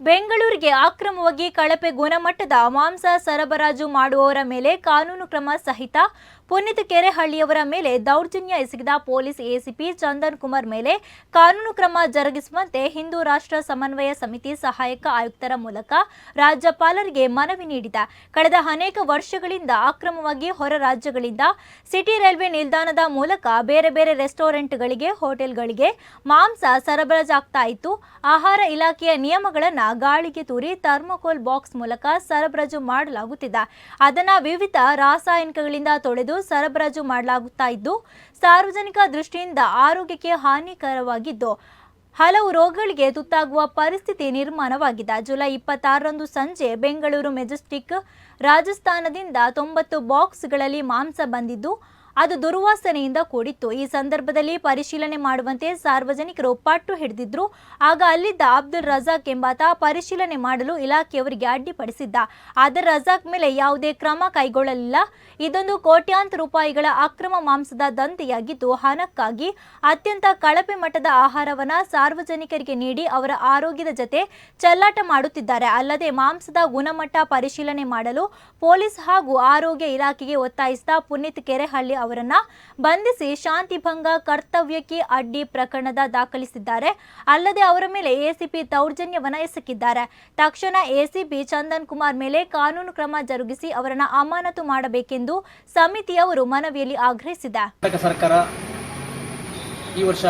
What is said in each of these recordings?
ಬೆಂಗಳೂರಿಗೆ ಅಕ್ರಮವಾಗಿ ಕಳಪೆ ಗುಣಮಟ್ಟದ ಮಾಂಸ ಸರಬರಾಜು ಮಾಡುವವರ ಮೇಲೆ ಕಾನೂನು ಕ್ರಮ ಸಹಿತ ಪುನೀತ್ ಕೆರೆಹಳ್ಳಿಯವರ ಮೇಲೆ ದೌರ್ಜನ್ಯ ಎಸಗಿದ ಪೊಲೀಸ್ ಎಸಿಪಿ ಚಂದನ್ ಕುಮಾರ್ ಮೇಲೆ ಕಾನೂನು ಕ್ರಮ ಜರುಗಿಸುವಂತೆ ಹಿಂದೂ ರಾಷ್ಟ್ರ ಸಮನ್ವಯ ಸಮಿತಿ ಸಹಾಯಕ ಆಯುಕ್ತರ ಮೂಲಕ ರಾಜ್ಯಪಾಲರಿಗೆ ಮನವಿ ನೀಡಿದ. ಕಳೆದ ಅನೇಕ ವರ್ಷಗಳಿಂದ ಅಕ್ರಮವಾಗಿ ಹೊರ ರಾಜ್ಯಗಳಿಂದ ಸಿಟಿ ರೈಲ್ವೆ ನಿಲ್ದಾಣದ ಮೂಲಕ ಬೇರೆ ಬೇರೆ ರೆಸ್ಟೋರೆಂಟ್ಗಳಿಗೆ, ಹೋಟೆಲ್ಗಳಿಗೆ ಮಾಂಸ ಸರಬರಾಜಾಗ್ತಾ ಇತ್ತು. ಆಹಾರ ಇಲಾಖೆಯ ನಿಯಮಗಳನ್ನು ಗಾಳಿಗೆ ತೂರಿ ಥರ್ಮೋಕೋಲ್ ಬಾಕ್ಸ್ ಮೂಲಕ ಸರಬರಾಜು ಮಾಡಲಾಗುತ್ತಿದೆ. ಅದನ್ನು ವಿವಿಧ ರಾಸಾಯನಿಕಗಳಿಂದ ತೊಳೆದು ಸರಬರಾಜು ಮಾಡಲಾಗುತ್ತಾ ಇದ್ದು, ಸಾರ್ವಜನಿಕ ದೃಷ್ಟಿಯಿಂದ ಆರೋಗ್ಯಕ್ಕೆ ಹಾನಿಕರವಾಗಿದ್ದು, ಹಲವು ರೋಗಗಳಿಗೆ ತುತ್ತಾಗುವ ಪರಿಸ್ಥಿತಿ ನಿರ್ಮಾಣವಾಗಿದೆ. ಜುಲೈ ಇಪ್ಪತ್ತಾರರಂದು ಸಂಜೆ ಬೆಂಗಳೂರು ಮೆಜೆಸ್ಟಿಕ್ ರಾಜಸ್ಥಾನದಿಂದ ತೊಂಬತ್ತು ಬಾಕ್ಸ್ಗಳಲ್ಲಿ ಮಾಂಸ ಬಂದಿದ್ದು ಅದು ದುರ್ವಾಸನೆಯಿಂದ ಕೂಡಿತ್ತು. ಈ ಸಂದರ್ಭದಲ್ಲಿ ಪರಿಶೀಲನೆ ಮಾಡುವಂತೆ ಸಾರ್ವಜನಿಕರು ಪಟ್ಟು ಹಿಡಿದಿದ್ರು. ಆಗ ಅಲ್ಲಿದ್ದ ಅಬ್ದುಲ್ ರಜಾಕ್ ಎಂಬಾತ ಪರಿಶೀಲನೆ ಮಾಡಲು ಇಲಾಖೆಯವರಿಗೆ ಅಡ್ಡಿಪಡಿಸಿದ್ದ. ಆದರೆ ರಜಾಕ್ ಮೇಲೆ ಯಾವುದೇ ಕ್ರಮ ಕೈಗೊಳ್ಳಲಿಲ್ಲ. ಇದೊಂದು ಕೋಟ್ಯಾಂತರ ರೂಪಾಯಿಗಳ ಅಕ್ರಮ ಮಾಂಸದ ದಂಧೆಯಾಗಿದ್ದು, ಹಣಕ್ಕಾಗಿ ಅತ್ಯಂತ ಕಳಪೆ ಮಟ್ಟದ ಆಹಾರವನ್ನ ಸಾರ್ವಜನಿಕರಿಗೆ ನೀಡಿ ಅವರ ಆರೋಗ್ಯದ ಜತೆ ಚೆಲ್ಲಾಟ ಮಾಡುತ್ತಿದ್ದಾರೆ. ಅಲ್ಲದೆ ಮಾಂಸದ ಗುಣಮಟ್ಟ ಪರಿಶೀಲನೆ ಮಾಡಲು ಪೊಲೀಸ್ ಹಾಗೂ ಆರೋಗ್ಯ ಇಲಾಖೆಗೆ ಒತ್ತಾಯಿಸಿದ ಪುನೀತ್ ಕೆರೆಹಳ್ಳಿ ಅವರನ್ನ ಬಂಧಿಸಿ ಶಾಂತಿ ಭಂಗ ಕರ್ತವ್ಯಕ್ಕೆ ಅಡ್ಡಿ ಪ್ರಕರಣದ ದಾಖಲಿಸಿದ್ದಾರೆ. ಅಲ್ಲದೆ ಅವರ ಮೇಲೆ ಎಸಿಪಿ ದೌರ್ಜನ್ಯವನ್ನ ಎಸಗಿದ್ದಾರೆ. ತಕ್ಷಣ ಎಸಿಪಿ ಚಂದನ್ ಕುಮಾರ್ ಮೇಲೆ ಕಾನೂನು ಕ್ರಮ ಜರುಗಿಸಿ ಅವರನ್ನ ಅಮಾನತು ಮಾಡಬೇಕೆಂದು ಸಮಿತಿಯವರು ಮನವಿಯಲ್ಲಿ ಆಗ್ರಹಿಸಿದೆ. ಸರ್ಕಾರ ಈ ವರ್ಷ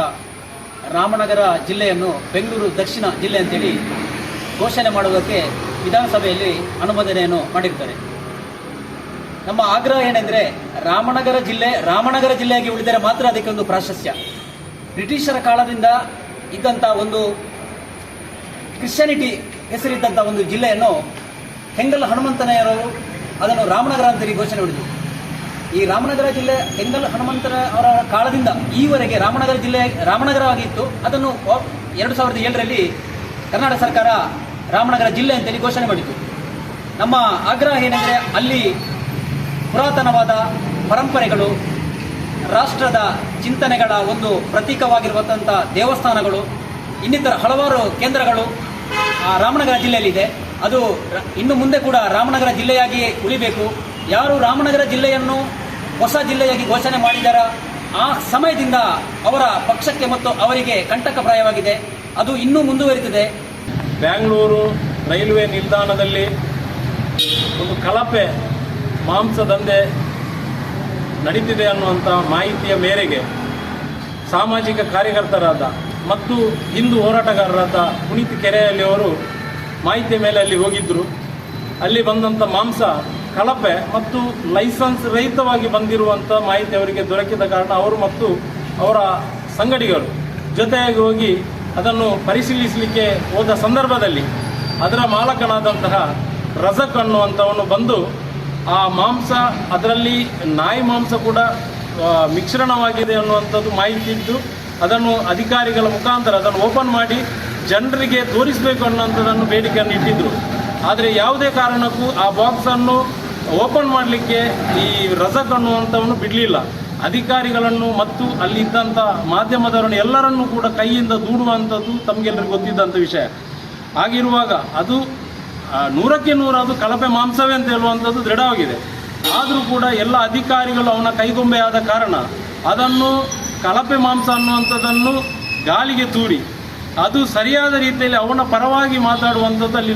ರಾಮನಗರ ಜಿಲ್ಲೆಯನ್ನು ಬೆಂಗಳೂರು ದಕ್ಷಿಣ ಜಿಲ್ಲೆ ಅಂತೇಳಿ ಘೋಷಣೆ ಮಾಡುವುದಕ್ಕೆ ವಿಧಾನಸಭೆಯಲ್ಲಿ ಅನುಮೋದನೆಯನ್ನು ಮಾಡಿರ್ತಾರೆ ನಮ್ಮ ಆಗ್ರಹ ಏನೆಂದರೆ ರಾಮನಗರ ಜಿಲ್ಲೆ, ರಾಮನಗರ ಜಿಲ್ಲೆಯಾಗಿ ಉಳಿದರೆ ಮಾತ್ರ ಅದಕ್ಕೆ ಒಂದು ಪ್ರಾಶಸ್ತ್ಯ. ಬ್ರಿಟಿಷರ ಕಾಲದಿಂದ ಇದ್ದಂಥ ಒಂದು ಕ್ರಿಶ್ಚಿಯಾನಿಟಿ ಹೆಸರಿದ್ದಂಥ ಒಂದು ಜಿಲ್ಲೆಯನ್ನು ಹೆಂಗಲ್ ಹನುಮಂತನೆಯವರು ಅದನ್ನು ರಾಮನಗರ ಅಂತೇಳಿ ಘೋಷಣೆ ಮಾಡಿದರು. ಈ ರಾಮನಗರ ಜಿಲ್ಲೆ, ಹೆಂಗಲ್ ಹನುಮಂತರ ಅವರ ಕಾಲದಿಂದ ಈವರೆಗೆ ರಾಮನಗರ ಜಿಲ್ಲೆ ರಾಮನಗರವಾಗಿತ್ತು. ಅದನ್ನು ಎರಡು ಸಾವಿರದ ಏಳರಲ್ಲಿ ಕರ್ನಾಟಕ ಸರ್ಕಾರ ರಾಮನಗರ ಜಿಲ್ಲೆ ಅಂತೇಳಿ ಘೋಷಣೆ ಮಾಡಿತು ನಮ್ಮ ಆಗ್ರಹ ಏನೆಂದರೆ ಅಲ್ಲಿ ಪುರಾತನವಾದ ಪರಂಪರೆಗಳು, ರಾಷ್ಟ್ರದ ಚಿಂತನೆಗಳ ಒಂದು ಪ್ರತೀಕವಾಗಿರುವಂತಹ ದೇವಸ್ಥಾನಗಳು, ಇನ್ನಿತರ ಹಲವಾರು ಕೇಂದ್ರಗಳು ಆ ರಾಮನಗರ ಜಿಲ್ಲೆಯಲ್ಲಿದೆ. ಅದು ಇನ್ನು ಮುಂದೆ ಕೂಡ ರಾಮನಗರ ಜಿಲ್ಲೆಯಾಗಿ ಉಳಿಬೇಕು. ಯಾರು ರಾಮನಗರ ಜಿಲ್ಲೆಯನ್ನು ಹೊಸ ಜಿಲ್ಲೆಯಾಗಿ ಘೋಷಣೆ ಮಾಡಿದಾರ, ಆ ಸಮಯದಿಂದ ಅವರ ಪಕ್ಷಕ್ಕೆ ಮತ್ತು ಅವರಿಗೆ ಕಂಟಕಪ್ರಾಯವಾಗಿದೆ. ಅದು ಇನ್ನೂ ಮುಂದುವರಿದಿದೆ. ಬ್ಯಾಂಗ್ಳೂರು ರೈಲ್ವೆ ನಿಲ್ದಾಣದಲ್ಲಿ ಒಂದು ಕಳಪೆ ಮಾಂಸ ದಂಧೆ ನಡೀತಿದೆ ಅನ್ನುವಂಥ ಮಾಹಿತಿಯ ಮೇರೆಗೆ ಸಾಮಾಜಿಕ ಕಾರ್ಯಕರ್ತರಾದ ಮತ್ತು ಹಿಂದೂ ಹೋರಾಟಗಾರರಾದ ಪುನೀತ್ ಕೆರೆಯಲ್ಲಿ ಅವರು ಮಾಹಿತಿಯ ಮೇಲೆ ಅಲ್ಲಿ ಹೋಗಿದ್ದರು ಅಲ್ಲಿ ಬಂದಂಥ ಮಾಂಸ, ಕಳಪೆ ಮತ್ತು ಲೈಸೆನ್ಸ್ ರಹಿತವಾಗಿ ಬಂದಿರುವಂಥ ಮಾಹಿತಿ ಅವರಿಗೆ ದೊರಕಿದ ಕಾರಣ ಅವರು ಮತ್ತು ಅವರ ಸಂಗಡಿಗರು ಜೊತೆಯಾಗಿ ಹೋಗಿ ಅದನ್ನು ಪರಿಶೀಲಿಸಲಿಕ್ಕೆ ಹೋದ ಸಂದರ್ಭದಲ್ಲಿ ಅದರ ಮಾಲಕನಾದಂತಹ ರಜಕ್ ಅನ್ನುವಂಥವನು ಬಂದು ಆ ಮಾಂಸ, ಅದರಲ್ಲಿ ನಾಯಿ ಮಾಂಸ ಕೂಡ ಮಿಶ್ರಣವಾಗಿದೆ ಅನ್ನುವಂಥದ್ದು ಮಾಹಿತಿ ಇದ್ದು, ಅದನ್ನು ಅಧಿಕಾರಿಗಳ ಮುಖಾಂತರ ಅದನ್ನು ಓಪನ್ ಮಾಡಿ ಜನರಿಗೆ ತೋರಿಸಬೇಕು ಅನ್ನುವಂಥದ್ದನ್ನು ಬೇಡಿಕೆಯನ್ನು ಇಟ್ಟಿದ್ದರು ಆದರೆ ಯಾವುದೇ ಕಾರಣಕ್ಕೂ ಆ ಬಾಕ್ಸನ್ನು ಓಪನ್ ಮಾಡಲಿಕ್ಕೆ ಈ ರಜಕ್ ಅನ್ನುವಂಥವನ್ನು ಬಿಡಲಿಲ್ಲ. ಅಧಿಕಾರಿಗಳನ್ನು ಮತ್ತು ಅಲ್ಲಿದ್ದಂಥ ಮಾಧ್ಯಮದವರನ್ನು ಎಲ್ಲರನ್ನೂ ಕೂಡ ಕೈಯಿಂದ ದೂಡುವಂಥದ್ದು ತಮಗೆಲ್ಲರಿಗೂ ಗೊತ್ತಿದ್ದಂಥ ವಿಷಯ. ಆಗಿರುವಾಗ ಅದು ನೂರಕ್ಕೆ ನೂರ ಅದು ಕಳಪೆ ಮಾಂಸವೇ ಅಂತ ಹೇಳುವಂಥದ್ದು ದೃಢವಾಗಿದೆ. ಆದರೂ ಕೂಡ ಎಲ್ಲ ಅಧಿಕಾರಿಗಳು ಅವನ ಕೈಗೊಂಬೆ ಆದ ಕಾರಣ ಅದನ್ನು ಕಳಪೆ ಮಾಂಸ ಅನ್ನುವಂಥದ್ದನ್ನು ಗಾಳಿಗೆ ತೂರಿ, ಅದು ಸರಿಯಾದ ರೀತಿಯಲ್ಲಿ ಅವನ ಪರವಾಗಿ ಮಾತಾಡುವಂಥದ್ದು ಅಲ್ಲಿ